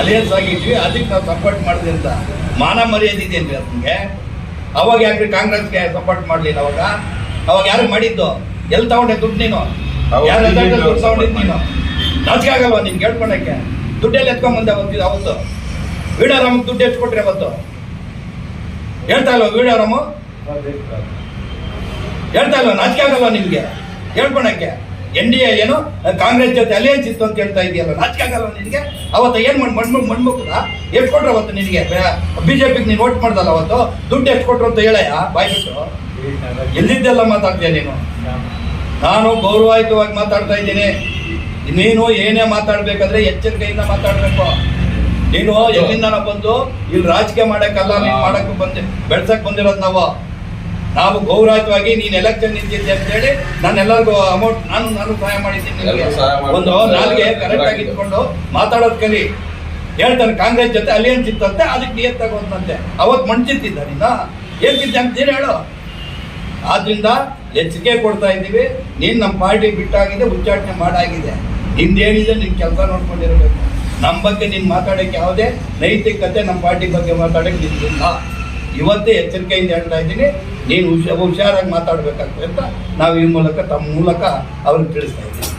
Alliance ಆಗಿದ್ವಿ ಅದಕ್ಕೆ ನಾವು support ಮಾಡಿದ್ವಿ ಅಂತ ಮಾನ ಮರ್ಯಾದೆ ಇದೆ ಅಂದ್ರೆ ನಮಗೆ ಅವಾಗ ಯಾಕ್ರಿ ಕಾಂಗ್ರೆಸ್ಗೆ ಸಪೋರ್ಟ್ ಮಾಡಲಿಲ್ಲ ಅವಾಗ? ಅವಾಗ ಯಾರು ಮಾಡಿದ್ದು? ಎಲ್ಲಿ ತಗೊಂಡೆ ದುಡ್ಡು ನೀನು? ಯಾರು ದುಡ್ಡು ತಗೊಂಡಿದ್ದು ನೀನು? ನಾಚಿಕೆ ಆಗಲ್ವ ನಿನ್ಗೆ ಹೇಳ್ಕೊಳಕ್ಕೆ ದುಡ್ಡೆಲ್ಲಿ ಎತ್ಕೊಂಬಂದೆ ಅವತ್ತು ಅವತ್ತು. ವೀಡಾರಾಮ್ ದುಡ್ಡು ಎಷ್ಟು ಕೊಟ್ರಿ ಅವತ್ತು. ಹೇಳ್ತಾ ಇಲ್ವಾ ವೀಡಾರಾಮು ಹೇಳ್ತಾ ಇಲ್ವಾ ನಾಚಿಕೆ ಆಗಲ್ವಾ ನಿಮ್ಗೆ ಹೇಳ್ಕೊಳಕ್ಕೆ ಎನ್ ಡಿ ಎ ಏನು, ಕಾಂಗ್ರೆಸ್ ಜೊತೆ ಅಲಿಯನ್ಸ್ ಇತ್ತು ಅಂತ ಹೇಳ್ತಾ ಇದೆಯಲ್ಲ ರಾಜಕೀಯ ಆಗಲ್ಲ ನಿನಗೆ? ಅವತ್ತು ಏನು ಮಾಡಿ ಮಣ್ಣು ಮಣ್ಮುಖದ ಎಷ್ಟು ಅವತ್ತು ನಿನಗೆ? ಬಿಜೆಪಿಗೆ ನೀನು ವೋಟ್ ಮಾಡ್ದಲ್ಲ ಅವತ್ತು? ದುಡ್ಡು ಎಷ್ಟು ಕೊಟ್ರು ಅಂತ ಹೇಳಯ್ಯ ಬಾಯ್ಬಿಟ್ಟು ಎಲ್ಲಿದ್ದೆಲ್ಲ ಮಾತಾಡ್ತೀಯ ನೀನು? ನಾನು ಗೌರವಾಯುತವಾಗಿ ಮಾತಾಡ್ತಾ ಇದ್ದೀನಿ. ನೀನು ಏನೇ ಮಾತಾಡ್ಬೇಕಾದ್ರೆ ಎಚ್ಚರಿಕೆಯಿಂದ ಮಾತಾಡಬೇಕು. ನೀನು ಎಲ್ಲಿಂದ ಬಂದು, ಇಲ್ಲಿ ರಾಜಕೀಯ ಮಾಡೋಕ್ಕಲ್ಲ, ನೀನು ಮಾಡೋಕ್ಕೆ ಬಂದೆ, ಬೆಳ್ಸಕ್ ಬಂದಿರೋದು ನಾವು. ನಾವು ಗೌರವವಾಗಿ ನೀನ್ ಎಲೆಕ್ಷನ್ ನಿಂತಿದ್ದೆ ಅಂತ ಹೇಳಿ ನಾನು ಎಲ್ಲರಿಗೂ ಅಮೌಂಟ್ ನಾನು ನಾನು ಸಹಾಯ ಮಾಡಿದ್ದೀನಿ. ಒಂದು ನಾಲ್ಗೆ ಕರೆಕ್ಟ್ ಆಗಿ ಇಟ್ಕೊಂಡು ಮಾತಾಡೋದ್ ಕಲಿ. ಹೇಳ್ತಾನೆ ಕಾಂಗ್ರೆಸ್ ಜೊತೆ ಅಲಿಯನ್ಸ್ ಇತ್ತಂತೆ ಅದಕ್ಕೆ ನಿಯತ್ ತಗೊಂತಂತೆ. ಅವತ್ತು ಮಣ್ಚಿತ್ತಿದ್ದ ನಿನ್ನ ಏನ್ ಅಂತೀನಿ ಅಂತ ನೀನು ಹೇಳು. ಆದ್ರಿಂದ ಎಚ್ಚರಿಕೆ ಕೊಡ್ತಾ ಇದ್ದೀವಿ. ನೀನ್ ನಮ್ಮ ಪಾರ್ಟಿ ಬಿಟ್ಟಾಗಿದೆ ಉಚ್ಚಾಟನೆ ಮಾಡಾಗಿದೆ. ನಿಂದೇನಿದೆ ನಿನ್ ಕೆಲಸ ನೋಡ್ಕೊಂಡಿರ್ಬೇಕು. ನಮ್ಮ ಬಗ್ಗೆ ನೀನು ಮಾತಾಡೋಕ್ಕೆ ಯಾವುದೇ ನೈತಿಕತೆ ನಮ್ಮ ಪಾರ್ಟಿ ಬಗ್ಗೆ ಮಾತಾಡೋಕ್ಕೆ ನಿಂತಿಲ್ಲ. ಇವತ್ತೇ ಎಚ್ಚರಿಕೆಯಿಂದ ಹೇಳ್ತಾ ಇದ್ದೀನಿ, ನೀನು ಹುಷ ಹುಷಾರಾಗಿ ಮಾತಾಡಬೇಕಾಗ್ತದೆ ಅಂತ ನಾವು ಈ ಮೂಲಕ ತಮ್ಮ ಮೂಲಕ ಅವ್ರಿಗೆ ತಿಳಿಸ್ತಾ ಇದ್ದೀವಿ